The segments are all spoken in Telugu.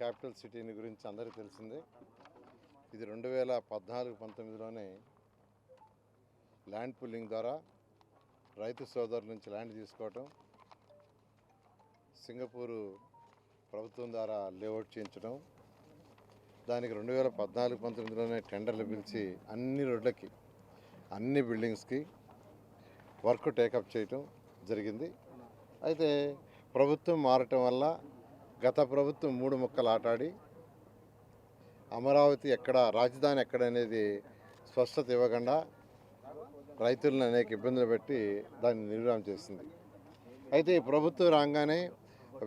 క్యాపిటల్ సిటీని గురించి అందరికీ తెలిసిందే. ఇది రెండు వేల పద్నాలుగు పంతొమ్మిదిలోనే ల్యాండ్ పుల్లింగ్ ద్వారా రైతు సోదరుల నుంచి ల్యాండ్ తీసుకోవటం సింగపూరు ప్రభుత్వం ద్వారా లేఅవుట్ చేయించడం దానికి రెండు వేల పద్నాలుగు పంతొమ్మిదిలోనే టెండర్లు పిలిచి అన్ని రోడ్లకి అన్ని బిల్డింగ్స్కి వర్క్ టేకప్ చేయటం జరిగింది. అయితే ప్రభుత్వం మారటం వల్ల గత ప్రభుత్వం మూడు ముక్కలు ఆటాడి అమరావతి ఎక్కడ రాజధాని ఎక్కడ అనేది స్పష్టత ఇవ్వకుండా రైతులను అనేక ఇబ్బందులు పెట్టి దాన్ని నిర్వహణ చేసింది. అయితే ఈ ప్రభుత్వం రాగానే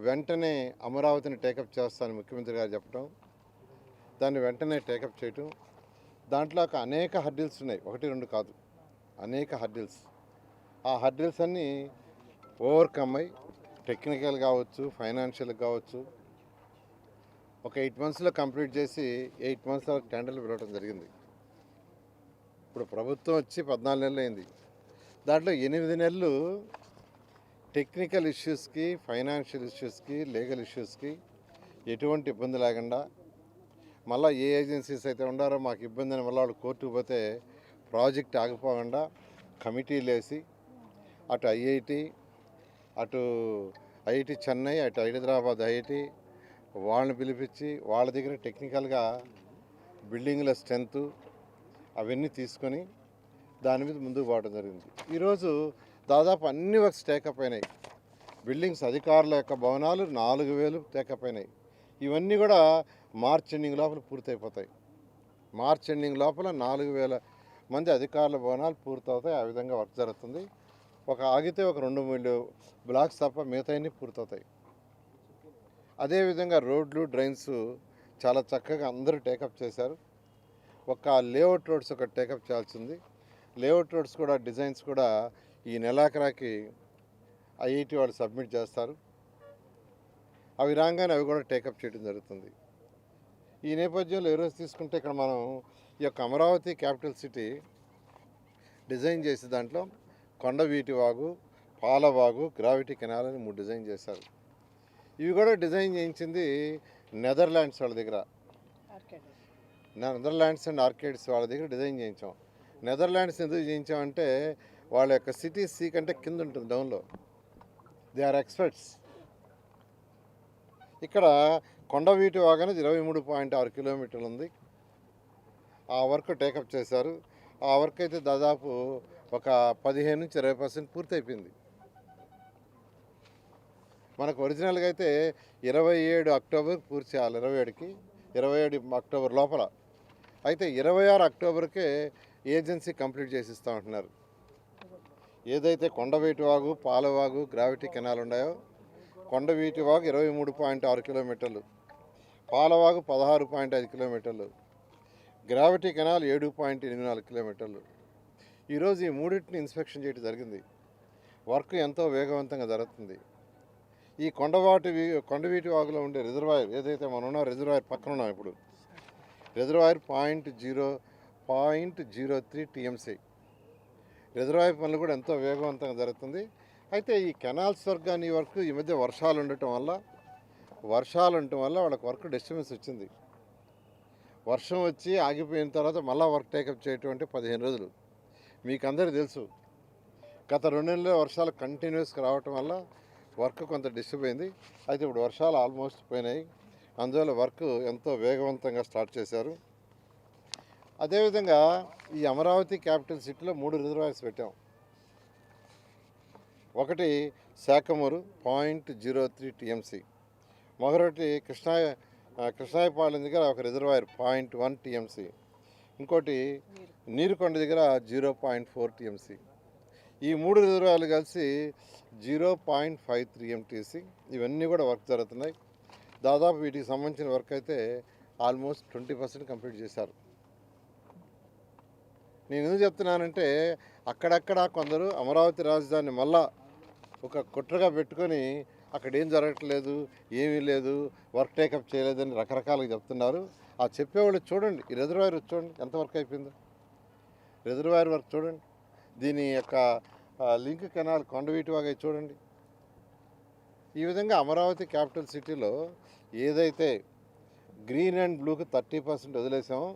వెంటనే అమరావతిని టేకప్ చేస్తానని ముఖ్యమంత్రి గారు చెప్పడం దాన్ని వెంటనే టేకప్ చేయటం దాంట్లో ఒక అనేక హర్డిల్స్ ఉన్నాయి. ఒకటి రెండు కాదు అనేక హర్డిల్స్. ఆ హర్డిల్స్ అన్నీ ఓవర్కమ్ అయి టెక్నికల్ కావచ్చు ఫైనాన్షియల్ కావచ్చు ఒక ఎయిట్ మంత్స్లో కంప్లీట్ చేసి ఎయిట్ మంత్స్లో టెండర్లు పిలవడం జరిగింది. ఇప్పుడు ప్రభుత్వం వచ్చి పద్నాలుగు నెలలు అయింది. దాంట్లో ఎనిమిది నెలలు టెక్నికల్ ఇష్యూస్కి ఫైనాన్షియల్ ఇష్యూస్కి లీగల్ ఇష్యూస్కి ఎటువంటి ఇబ్బంది లేకుండా మళ్ళీ ఏ ఏజెన్సీస్ అయితే ఉండారో మాకు ఇబ్బంది అని మళ్ళీ వాళ్ళు కోర్టుకు పోతే ప్రాజెక్ట్ ఆగిపోకుండా కమిటీలు వేసి అటు ఐఐటి అటు ఐఐటి చెన్నై అటు హైదరాబాద్ ఐఐటి వాళ్ళని పిలిపించి వాళ్ళ దగ్గర టెక్నికల్గా బిల్డింగ్ల స్ట్రెంత్ అవన్నీ తీసుకొని దాని మీద ముందుకు పోవడం జరిగింది. ఈరోజు దాదాపు అన్ని వర్క్స్ టేకప్ అయినాయి. బిల్డింగ్స్ అధికారుల యొక్క భవనాలు నాలుగు వేలు టేకప్ అయినాయి. ఇవన్నీ కూడా మార్చ్ ఎండింగ్ లోపల పూర్తయిపోతాయి. మార్చ్ ఎండింగ్ లోపల నాలుగు వేల మంది అధికారుల భవనాలు పూర్తవుతాయి. ఆ విధంగా వర్క్ జరుగుతుంది. ఒక ఆగితే ఒక రెండు మూడు బ్లాక్స్ తప్ప మిగతాయన్నీ పూర్తవుతాయి. అదేవిధంగా రోడ్లు డ్రైన్స్ చాలా చక్కగా అందరూ టేకప్ చేశారు. ఒక లేఅవుట్ రోడ్స్ ఒక టేకప్ చేయాల్సింది. లేఅవుట్ రోడ్స్ కూడా డిజైన్స్ కూడా ఈ నెలాఖరాకి ఐఐటి వాళ్ళు సబ్మిట్ చేస్తారు. అవి రాగానే అవి కూడా టేకప్ చేయడం జరుగుతుంది. ఈ నేపథ్యంలో ఈరోజు తీసుకుంటే ఇక్కడ మనం ఈ యొక్క అమరావతి క్యాపిటల్ సిటీ డిజైన్ చేసే దాంట్లో కొండవీటి వాగు పాలవాగు గ్రావిటీ కెనాల్ అని మూడు డిజైన్ చేశారు. ఇవి కూడా డిజైన్ చేయించింది నెదర్లాండ్స్ వాళ్ళ దగ్గర. నెదర్లాండ్స్ అండ్ ఆర్కేడ్స్ వాళ్ళ దగ్గర డిజైన్ చేయించాం. నెదర్లాండ్స్ ఎందుకు చేయించామంటే వాళ్ళ యొక్క సిటీ సీ కంటే కింద ఉంటుంది డౌన్లో దే ఆర్ ఎక్స్పర్ట్స్ ఇక్కడ కొండవీటి వాగన ఇరవై మూడు పాయింట్ ఆరు కిలోమీటర్లు ఉంది. ఆ వర్క్ టేకప్ చేశారు. ఆ వర్క్ అయితే దాదాపు ఒక పదిహేను నుంచి ఇరవై పర్సెంట్ పూర్తి అయిపోయింది మనకు ఒరిజినల్గా అయితే ఇరవై ఏడు అక్టోబర్ పూర్తి చేయాలి ఇరవై ఏడుకి ఇరవై ఏడు అక్టోబర్ లోపల. అయితే ఇరవై ఆరు అక్టోబర్కే ఏజెన్సీ కంప్లీట్ చేసి ఇస్తూ ఉంటున్నారు. ఏదైతే కొండవీటి వాగు పాలవాగు గ్రావిటీ కెనాల్ ఉన్నాయో కొండవీటి వాగు ఇరవై మూడు పాయింట్ ఆరు కిలోమీటర్లు పాలవాగు పదహారు పాయింట్ ఐదు కిలోమీటర్లు గ్రావిటీ కెనాల్ ఏడు పాయింట్ ఎనిమిది నాలుగు కిలోమీటర్లు ఈరోజు ఈ మూడింటిని ఇన్స్పెక్షన్ చేయడం జరిగింది. వర్క్ ఎంతో వేగవంతంగా జరుగుతుంది. ఈ కొండవాటి కొండవీటి వాగులో ఉండే రిజర్వాయర్ ఏదైతే మనం ఉన్నాం రిజర్వాయర్ పక్కన ఉన్నాం ఇప్పుడు. Reservoir point zero point zero three TMC reservoir పనులు కూడా ఎంతో వేగవంతంగా జరుగుతుంది. అయితే ఈ కెనాల్స్ వర్క్ కానీ వర్క్ ఈ మధ్య వర్షాలు ఉండటం వల్ల వర్షాలు ఉండటం వల్ల వాళ్ళకి వర్క్ డిస్టర్బెన్స్ వచ్చింది. వర్షం వచ్చి ఆగిపోయిన తర్వాత మళ్ళీ వర్క్ టేకప్ చేయటం అంటే పదిహేను రోజులు. మీకు అందరికీ తెలుసు గత రెండు నెలల వర్షాలు కంటిన్యూస్గా రావటం వల్ల వర్క్ కొంత డిస్టర్బ్ అయింది. అయితే ఇప్పుడు వర్షాలు ఆల్మోస్ట్ పోయినాయి. అందువల్ల వర్క్ ఎంతో వేగవంతంగా స్టార్ట్ చేశారు. అదేవిధంగా ఈ అమరావతి క్యాపిటల్ సిటీలో మూడు రిజర్వాయర్స్ పెట్టాం. ఒకటి Sakhamuru point zero three TMC మరొకటి కృష్ణా కృష్ణాయపాలెం దగ్గర ఒక రిజర్వాయర్ పాయింట్ వన్ టీఎంసీ ఇంకోటి నీరుకొండ దగ్గర జీరో పాయింట్ ఫోర్ టీఎంసీ. ఈ మూడు రిజర్వాయర్లు కలిసి zero point five three MTC. ఇవన్నీ కూడా వర్క్ జరుగుతున్నాయి. దాదాపు వీటికి సంబంధించిన వర్క్ అయితే ఆల్మోస్ట్ ట్వంటీ పర్సెంట్ కంప్లీట్ చేశారు. నేను ఎందుకు చెప్తున్నానంటే అక్కడక్కడ కొందరు అమరావతి రాజధాని మళ్ళా ఒక కుట్రగా పెట్టుకొని అక్కడ ఏం జరగట్లేదు ఏమీ లేదు వర్క్ టేకప్ చేయలేదని రకరకాలుగా చెప్తున్నారు. ఆ చెప్పేవాళ్ళు చూడండి. ఈ రిజర్వాయర్ చూడండి. ఎంత వర్క్ అయిపోయిందో. రిజర్వాయర్ వర్క్ చూడండి. దీని యొక్క లింక్ కెనాల్ కొండవీటివాగా చూడండి. ఈ విధంగా అమరావతి క్యాపిటల్ సిటీలో ఏదైతే గ్రీన్ అండ్ బ్లూకి థర్టీ పర్సెంట్ వదిలేసామో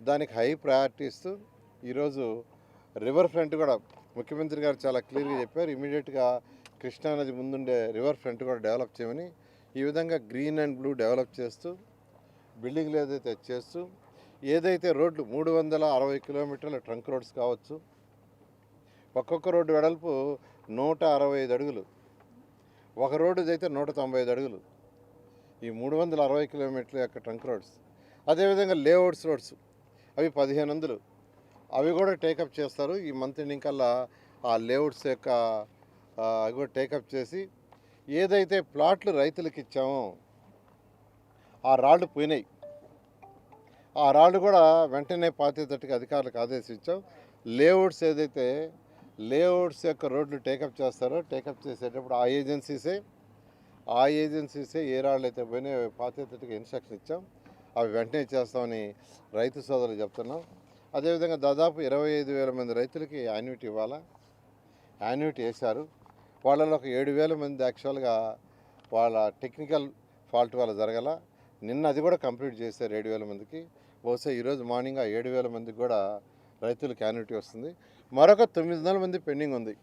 దానికి హై ప్రయారిటీ ఇస్తూ ఈరోజు రివర్ ఫ్రంట్ కూడా ముఖ్యమంత్రి గారు చాలా క్లియర్గా చెప్పారు. ఇమీడియట్గా కృష్ణానది ముందుండే రివర్ ఫ్రంట్ కూడా డెవలప్ చేయమని ఈ విధంగా గ్రీన్ అండ్ బ్లూ డెవలప్ చేస్తూ బిల్డింగ్లు ఏదైతే చేస్తూ ఏదైతే రోడ్లు మూడు వందల అరవై కిలోమీటర్ల ట్రంక్ రోడ్స్ కావచ్చు ఒక్కొక్క రోడ్డు వెడల్పు నూట అరవై ఐదు అడుగులు. ఒక రోడ్డు అయితే నూట తొంభై ఐదు అడుగులు. ఈ మూడు వందల అరవై కిలోమీటర్ల యొక్క ట్రంక్ రోడ్స్. అదేవిధంగా లేఅవుట్స్ రోడ్స్ అవి పదిహేను వందలు. అవి కూడా టేకప్ చేస్తారు. ఈ మంత్ ఎండింగ్ కల్లా ఆ లేఅవుట్స్ యొక్క అవి కూడా టేకప్ చేసి ఏదైతే ప్లాట్లు రైతులకు ఇచ్చామో ఆ రాళ్ళు పోయినాయి. ఆ రాళ్ళు కూడా వెంటనే పాతేటట్టుగా అధికారులకు ఆదేశించాం. లేఅవుట్స్ ఏదైతే లేఅవుట్స్ యొక్క రోడ్లు టేకప్ చేస్తారో టేకప్ చేసేటప్పుడు ఆ ఏజెన్సీసే ఆ ఏజెన్సీసే ఏ రాళ్ళు అయితే పోయినాయి పాతేటట్టుగా ఇన్స్ట్రక్షన్ ఇచ్చాం. అవి వెంటనే చేస్తామని రైతు సోదరులు చెప్తున్నాం. అదేవిధంగా దాదాపు ఇరవై ఐదు వేల మంది రైతులకి యాన్యుటీ ఇవ్వాలా? యాన్యుటీ వేశారు. వాళ్ళలో ఒక ఏడు వేల మంది యాక్చువల్గా వాళ్ళ టెక్నికల్ ఫాల్ట్ వల్ల జరగల. నిన్న అది కూడా కంప్లీట్ చేశారు ఏడు వేల మందికి. బహుశా ఈరోజు మార్నింగ్ ఆ ఏడు వేల మందికి కూడా రైతులు యాన్యుటీ వస్తుంది. మరొక తొమ్మిది వందల మంది పెండింగ్ ఉంది.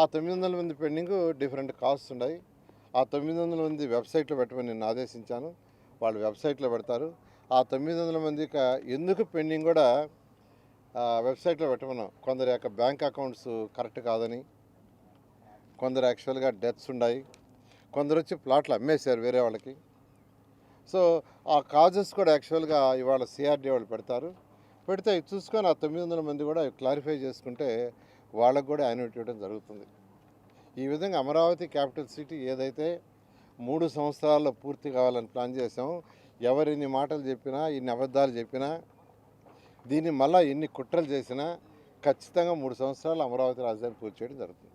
ఆ తొమ్మిది వందల మంది పెండింగ్ డిఫరెంట్ కాస్ట్ ఉన్నాయి. ఆ తొమ్మిది వందల మంది వెబ్సైట్లో పెట్టమని నేను ఆదేశించాను. వాళ్ళు వెబ్సైట్లో పెడతారు. ఆ తొమ్మిది వందల మంది ఎందుకు పెండింగ్ కూడా వెబ్సైట్లో పెట్టమన్నాం కొందరి యొక్క బ్యాంక్ అకౌంట్స్ కరెక్ట్ కాదని కొందరు యాక్చువల్గా డెత్స్ ఉన్నాయి. కొందరు వచ్చి ప్లాట్లు అమ్మేశారు వేరే వాళ్ళకి. సో ఆ కాజెస్ కూడా యాక్చువల్గా ఇవాళ సిఆర్డీ వాళ్ళు పెడతారు. పెడితే ఇవి చూసుకొని ఆ తొమ్మిది వందల మంది కూడా క్లారిఫై చేసుకుంటే వాళ్ళకు కూడా యాన్యుటీ ఇవ్వడం జరుగుతుంది. ఈ విధంగా అమరావతి క్యాపిటల్ సిటీ ఏదైతే మూడు సంవత్సరాల్లో పూర్తి కావాలని ప్లాన్ చేసాం ఎవరు మాటలు చెప్పినా ఇన్ని అబద్ధాలు చెప్పినా దీన్ని మళ్ళీ ఎన్ని కుట్రలు చేసినా ఖచ్చితంగా మూడు సంవత్సరాలు అమరావతి రాజధాని పూర్తి చేయడం జరుగుతుంది.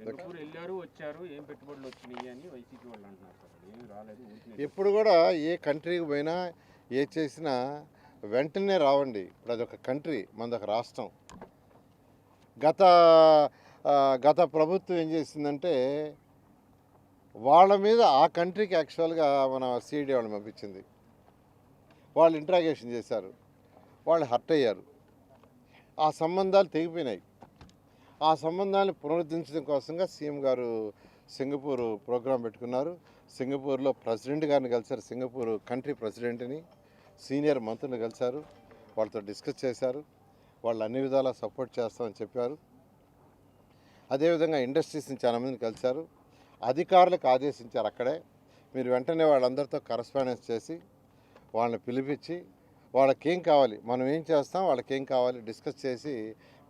సింగపూర్ వెళ్ళారు వచ్చారు ఏం పెట్టుబడులు వచ్చినాయి అని వైసీపీ వాళ్ళు అంటున్నారు సార్ ఏం రాలేదు ఊరికనే ఎప్పుడు కూడా ఏ కంట్రీకి పోయినా ఏ చేసినా వెంటనే రావండి. ఇప్పుడు అదొక కంట్రీ మనదొక రాష్ట్రం. గత ఆ, గత ప్రభుత్వం ఏం చేసిందంటే వాళ్ళ మీద ఆ కంట్రీకి యాక్చువల్గా మన సిఐడి వాళ్ళని పంపించింది. వాళ్ళు ఇంట్రాగేషన్ చేశారు. వాళ్ళు హర్ట్ అయ్యారు. ఆ సంబంధాలు తెగిపోయినాయి. ఆ సంబంధాన్ని పునరుద్ధరించడం కోసంగా సీఎం గారు సింగపూర్ ప్రోగ్రాం పెట్టుకున్నారు. సింగపూర్లో ప్రెసిడెంట్ గారిని కలిశారు. సింగపూర్ కంట్రీ ప్రెసిడెంట్ని సీనియర్ మంత్రులు కలిశారు. వాళ్ళతో డిస్కస్ చేశారు. వాళ్ళు అన్ని విధాలా సపోర్ట్ చేస్తామని చెప్పారు. అదేవిధంగా ఇండస్ట్రీస్ని చాలా మందిని కలిశారు. అధికారులకు ఆదేశించారు అక్కడే. మీరు వెంటనే వాళ్ళందరితో కరస్పాండెన్స్ చేసి వాళ్ళని పిలిపించి వాళ్ళకేం కావాలి మనం ఏం చేస్తాం వాళ్ళకేం కావాలి డిస్కస్ చేసి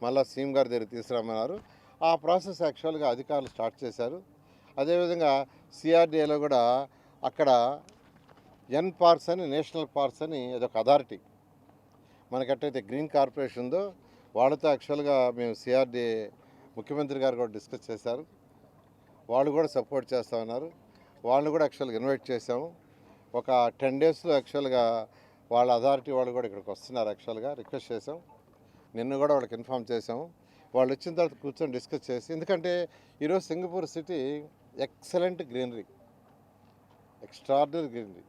మళ్ళీ సీఎం గారి దగ్గర తీసుకురామన్నారు ఆ ప్రాసెస్ యాక్చువల్గా అధికారులు స్టార్ట్ చేశారు. అదేవిధంగా సిఆర్డీఏలో కూడా అక్కడ ఎన్ పార్క్స్ అని నేషనల్ పార్క్స్ అని అదొక అథారిటీ. మనకట్టయితే గ్రీన్ కార్పొరేషన్ ఉందో వాళ్ళతో యాక్చువల్గా మేము సిఆర్డీఏ ముఖ్యమంత్రి గారు కూడా డిస్కస్ చేశారు. వాళ్ళు కూడా సపోర్ట్ చేస్తా ఉన్నారు. వాళ్ళు కూడా యాక్చువల్గా ఇన్వైట్ చేశాము. ఒక టెన్ డేస్లో యాక్చువల్గా వాళ్ళ అథారిటీ వాళ్ళు కూడా ఇక్కడికి వస్తున్నారు యాక్చువల్గా రిక్వెస్ట్ చేసాం నిన్న కూడా వాళ్ళకి ఇన్ఫామ్ చేసాము వాళ్ళు వచ్చిన తర్వాత కూర్చొని డిస్కస్ చేసి ఎందుకంటే ఈరోజు Singapore city excellent greenery extraordinary greenery.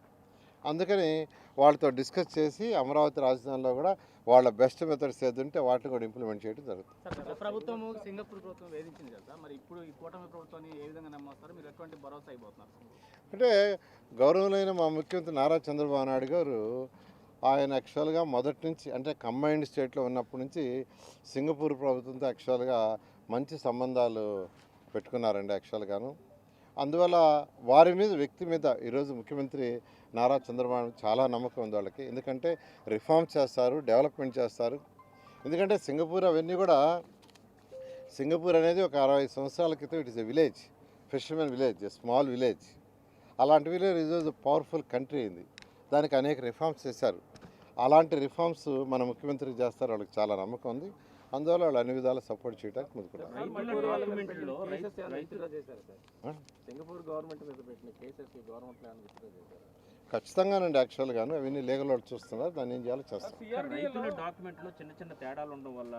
అందుకని వాళ్ళతో డిస్కస్ చేసి అమరావతి రాజధానిలో కూడా వాళ్ళ బెస్ట్ మెథడ్స్ ఏదంటే వాటిని కూడా ఇంప్లిమెంట్ చేయడం జరుగుతుంది. ప్రభుత్వము సింగపూర్ ప్రభుత్వం వేధించింది కదా సార్ మరి ఇప్పుడు ఈ కూటమి ప్రభుత్వాన్ని ఏ విధంగా నమ్మొస్తారు? మీరు ఎటువంటి భరోసా అయిపోతున్నారు అంటే గౌరవులైన మా ముఖ్యమంత్రి నారా చంద్రబాబు నాయుడు గారు ఆయన యాక్చువల్గా మొదటి నుంచి అంటే కంబైన్డ్ స్టేట్లో ఉన్నప్పటి నుంచి సింగపూర్ ప్రభుత్వంతో యాక్చువల్గా మంచి సంబంధాలు పెట్టుకున్నారండి యాక్చువల్గాను అందువల్ల వారి మీద వ్యక్తి మీద ఈరోజు ముఖ్యమంత్రి నారా చంద్రబాబు చాలా నమ్మకం ఉంది వాళ్ళకి. ఎందుకంటే రిఫార్మ్ చేస్తారు డెవలప్మెంట్ చేస్తారు. ఎందుకంటే సింగపూర్ అవన్నీ కూడా సింగపూర్ అనేది ఒక అరవై సంవత్సరాల క్రితం it is a village fishermen village small village అలాంటి విలేజ్ ఈరోజు పవర్ఫుల్ కంట్రీ అయింది. దానికి అనేక రిఫార్మ్స్ చేశారు. అలాంటి రిఫార్మ్స్ మన ముఖ్యమంత్రి చేస్తారు వాళ్ళకి చాలా నమ్మకం ఉంది. అందువల్ల వాళ్ళు అన్ని విధాలు సపోర్ట్ చేయడానికి ముందుకున్నారు ఖచ్చితంగానండి యాక్చువల్గాను అవన్నీ లీగల్ వాళ్ళు చూస్తున్నారు. దాన్ని ఏం చేయాలో చేస్తాం. సార్, రైతుల డాక్యుమెంట్లో చిన్న చిన్న తేడాలు ఉండడం వల్ల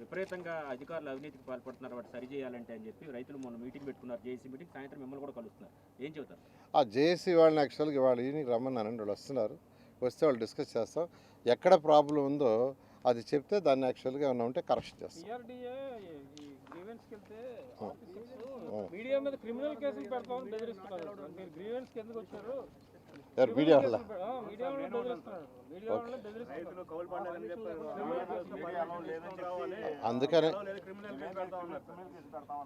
విపరీతంగా అధికారులు అవినీతికి పాల్పడుతున్నారు. వాటి సరి చేయాలంటే అని చెప్పి రైతులు మొన్న మీటింగ్ పెట్టుకున్నారు. జేసీ మీటింగ్ సాయంత్రం మిమ్మల్ని కూడా కలుస్తున్నారు. ఏం చెబుతారు? ఆ జేఏసీ వాళ్ళని యాక్చువల్గా వాళ్ళు ఈయనకి రమ్మన్నానండి వాళ్ళు వస్తున్నారు. వస్తే వాళ్ళు డిస్కస్ చేస్తాం. ఎక్కడ ప్రాబ్లం ఉందో అది చెప్తే దాన్ని యాక్చువల్గా ఏమైనా ఉంటే కరెక్షన్ చేస్తాం. మీడియా మీద క్రిమినల్ కేసులు పెడతామని బెదిరిస్తున్నారు. మీరు గ్రీవెన్స్కి ఎందుకు వచ్చారు? ఎవరు మీడియా అందుకనే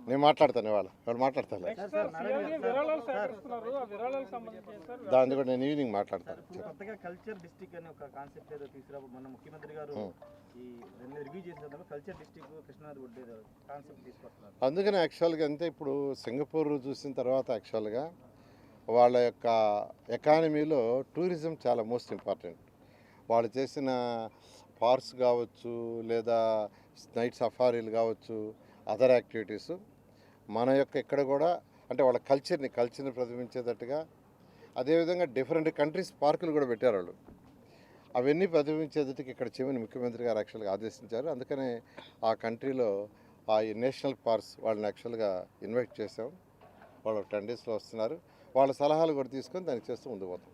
నేను మాట్లాడతాను ఇవాళ. వాళ్ళు మాట్లాడతాను దాన్ని కూడా నేను ఈవినింగ్ మాట్లాడతాను. కొత్తగా కల్చర్ డిస్టిక్ అనే ఒక కాన్సెప్ట్ ఏదో తీసుకురాబో మన ముఖ్యమంత్రి గారు అందుకని యాక్చువల్గా అంతే. ఇప్పుడు సింగపూర్ చూసిన తర్వాత యాక్చువల్గా వాళ్ళ యొక్క ఎకానమీలో టూరిజం చాలా మోస్ట్ ఇంపార్టెంట్. వాళ్ళు చేసిన పార్క్స్ కావచ్చు లేదా నైట్ సఫారీలు కావచ్చు అదర్ యాక్టివిటీస్ మన యొక్క ఇక్కడ కూడా అంటే వాళ్ళ కల్చర్ని కల్చర్ని ప్రతిబింబించేటట్టుగా అదేవిధంగా డిఫరెంట్ కంట్రీస్ పార్కులు కూడా పెట్టారు వాళ్ళు. అవన్నీ ప్రతిబింబించేటట్టుగా ఇక్కడ చేయమని ముఖ్యమంత్రి గారు యాక్చువల్గా ఆదేశించారు. అందుకనే ఆ కంట్రీలో ఆ నేషనల్ పార్క్స్ వాళ్ళని యాక్చువల్గా ఇన్వైట్ చేసాం వాళ్ళు టెన్ డేస్లో వస్తున్నారు. వాళ్ళ సలహాలు కూడా తీసుకొని దానికి చేస్తూ ముందుకు పోతాం.